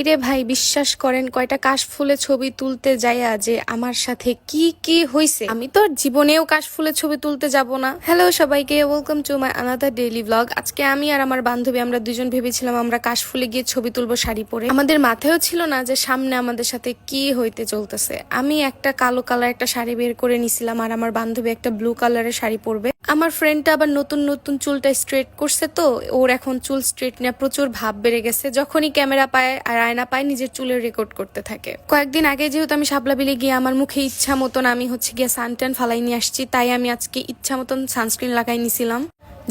এরে ভাই, বিশ্বাস করেন, কয়টা কাশ ফুলে ছবি তুলতে যাইয়া যে আমার সাথে কি কি হইছে। আমি তো জীবনেও কাশ ফুলে ছবি তুলতে যাব না। হ্যালো সবাইকে welcome to my another daily blog আজকে আমি আর আমার বান্ধবী আমরা দুজন ভেবেছিলাম আমরা কাশ ফুলে গিয়ে ছবি তুলবো শাড়ি পরে। আমাদের মাথায়ও ছিল না যে সামনে আমাদের সাথে কি হইতে চলতেছে। আমি একটা কালো কালার একটা শাড়ি বের করে নিছিলাম আর আমার বান্ধবী একটা ব্লু কালারের শাড়ি পরবে। আমার ফ্রেন্ডটা আবার নতুন নতুন চুলটা স্ট্রেট করছে তো, ওর এখন চুল স্ট্রেট নিয়ে প্রচুর ভাব বেড়ে গেছে। যখনই ক্যামেরা পায় আর আয়না পায় নিজের চুলের রেকর্ড করতে থাকে। কয়েকদিন আগে যেহেতু আমি সাবলা বিলে গিয়ে আমার মুখে ইচ্ছা মতন আমি হচ্ছে গিয়ে সানটান ফালাই নিয়ে আসছি, তাই আমি আজকে ইচ্ছা মতন সানস্ক্রিন লাগাই নিছিলাম।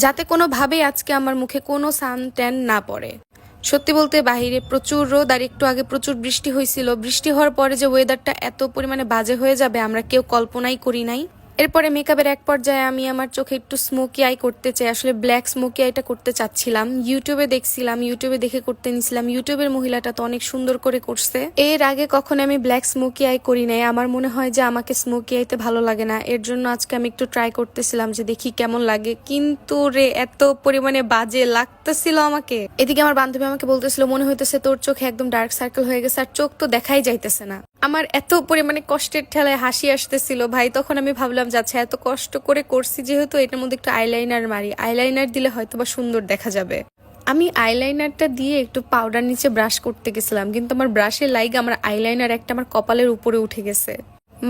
যাতে কোনোভাবেই আজকে আমার মুখে কোনো সান ট্যান না পড়ে। সত্যি বলতে বাহিরে প্রচুর রোদ আর একটু আগে প্রচুর বৃষ্টি হয়েছিল। বৃষ্টি হওয়ার পরে যে ওয়েদারটা এত পরিমাণে বাজে হয়ে যাবে আমরা কেউ কল্পনাই করি নাই। এরপরে মেকআপের এক পর্যায়ে আমি আমার চোখে একটু স্মোকি আই করতে চাই। আসলে ব্ল্যাক স্মোকি আইটা করতে চাচ্ছিলাম। ইউটিউবে দেখছিলাম ইউটিউবে দেখে করতে নিছিলাম। ইউটিউবের মহিলাটা তো অনেক সুন্দর করে করছে। এর আগে কখনো আমি ব্ল্যাক স্মোকি আই করি নাই। আমার মনে হয় যে আমাকে স্মোকি আইতে ভালো লাগে না। এর জন্য আজকে আমি একটু ট্রাই করতেছিলাম যে দেখি কেমন লাগে। কিন্তু রে, এত পরিমাণে বাজে লাগতেছিল আমাকে। এদিকে আমার বান্ধবী আমাকে বলতেছিল, মনে হইতেছে তোর চোখে একদম ডার্ক সার্কেল হয়ে গেছে, আর চোখ তো দেখাই যাইতেছে না। আমার এত পরিমাণে কষ্টের ঠেলায় হাসি আসতেছিল। ভাই, তখন আমি ভাবলাম যাচ্ছে এত কষ্ট করে করছি যেহেতু এটার মধ্যে একটু আইলাইনার মারি। আইলাইনার দিলে হয়তো বা সুন্দর দেখা যাবে। আমি আইলাইনারটা দিয়ে একটু পাউডার নিচে ব্রাশ করতে গেছিলাম, কিন্তু আমার ব্রাশের লাইগ আমার আইলাইনার একটা আমার কপালের উপরে উঠে গেছে।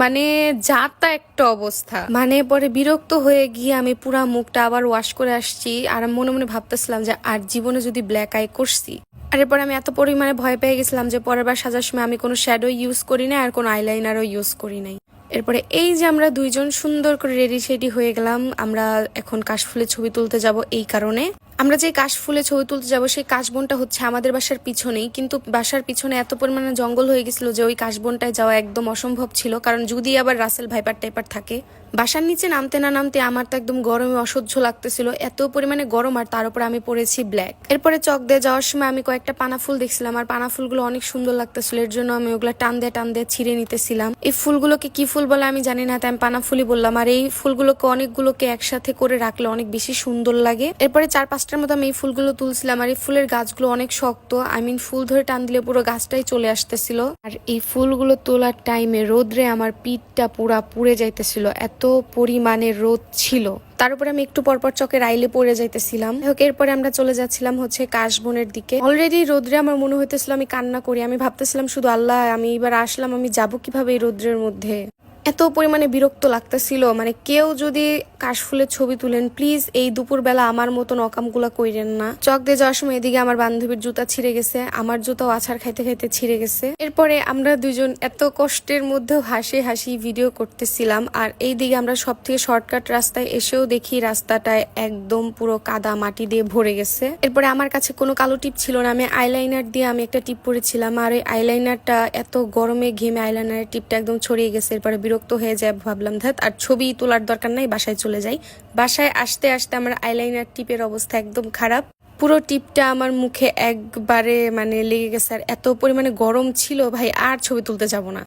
মানে যা তা একটা অবস্থা। মানে পরে বিরক্ত হয়ে গিয়ে আমি পুরা মুখটা আবার ওয়াশ করে আসছি, আর মনে মনে ভাবতেছিলাম যে, আর জীবনে যদি ব্ল্যাক আই করছি আর এরপর আমি এত পরিমাণে ভয় পেয়ে গেছিলাম যে পরের বার সাজার সময় আমি কোনো শ্যাডো ইউজ করি না আর কোনো আইলাইনারও ইউজ করি নাই। এরপরে এই যে আমরা দুইজন সুন্দর করে রেডি সেডি হয়ে গেলাম, আমরা এখন কাশফুলের ছবি তুলতে যাব এই কারণে। আমরা যে কাশফুলে ছবি তুলতে যাব, সেই কাশবনটা হচ্ছে আমাদের বাসার পিছনেই। কিন্তু বাসার পিছনে এত পরিমাণে জঙ্গল হয়ে গেছিল যে ওই কাশবনটায় যাওয়া একদম অসম্ভব ছিল। কারণ যদি আবার রাসেল ভাইপার টাইপার থাকে, বাসার নিচে নামতে না নামতে আমার তো একদম গরমে অসহ্য লাগতেছিল। এত পরিমাণে গরম আর তার উপর আমি পড়েছি ব্ল্যাক এরপরে চক দিয়ে যাওয়ার সময় আমি কয়েকটা পানা ফুল দেখছিলাম, আর পানা ফুলগুলো অনেক সুন্দর লাগতেছিল। এর জন্য আমি ওগুলো টান দিয়ে টান দিয়ে ছিঁড়ে নিতেছিলাম। এই ফুলগুলোকে কি ফুল বলে আমি জানি না, তাই আমি পানা ফুলই বললাম। আর এই ফুলগুলোকে, অনেকগুলোকে একসাথে করে রাখলে অনেক বেশি সুন্দর লাগে। এরপরে চার পাঁচটার মতো আমি এই ফুলগুলো তুলছিলাম আর এই ফুলের গাছগুলো অনেক শক্ত। আই মিন ফুল ধরে টান দিলে পুরো গাছটাই চলে আসতেছিল। আর এই ফুলগুলো তোলার টাইমে রোদ্রে আমার পিঠটা পুরা পুড়ে যাইতেছিল। এত পরিমাণে রোদ ছিল। তার উপরে আমি একটু পরপর চকে রাইলে পড়ে যাইতেছিলাম। হোক, এরপরে আমরা চলে যাচ্ছিলাম হচ্ছে কাশবনের দিকে। অলরেডি রোদ্রে আমার মনে হইতেছিল আমি কান্না করি। আমি ভাবতেছিলাম, শুধু আল্লাহ, আমি এবার আসলাম, আমি যাব কীভাবে এই রোদ্রের মধ্যে? এত পরিমাণে বিরক্ত লাগতেছিল। মানে কেউ যদি কাশফুলের ছবি তুলেন, প্লিজ এই দুপুরবেলা আমার মতন অকামগুলা কইরেন না। চক দিয়ে যাওয়ার সময় এদিকে আমার বান্ধবীর জুতা ছিঁড়ে গেছে, আমার জুতাও আছাড় খাইতে খাইতে ছিঁড়ে গেছে। এরপরে আমরা দুজন এত কষ্টের মধ্যেও হাসি হাসি ভিডিও করতেছিলাম, আর এই দিকে আমরা সব থেকে শর্টকাট রাস্তায় এসেও দেখি রাস্তাটায় একদম পুরো কাদা মাটি দিয়ে ভরে গেছে। এরপরে আমার কাছে কোনো কালো টিপ ছিল না, আমি আইলাইনার দিয়ে আমি একটা টিপ পরেছিলাম, আর ওই আইলাইনারটা এত গরমে ঘেমে আইলাইনারের টিপটা একদম ছড়িয়ে গেছে, এরপরে বিরক্ত হয়ে যায়, ভাবলাম ধ্যাত আর ছবি তোলার দরকার নাই, বাসায় চলে যাই। বাসায় আসতে আসতে আমার আইলাইনার টিপের অবস্থা একদম খারাপ। পুরো টিপটা আমার মুখে একবারে মানে লেগে গেছে, আর এত পরিমাণে গরম ছিল, ভাই, আর ছবি তুলতে যাব না।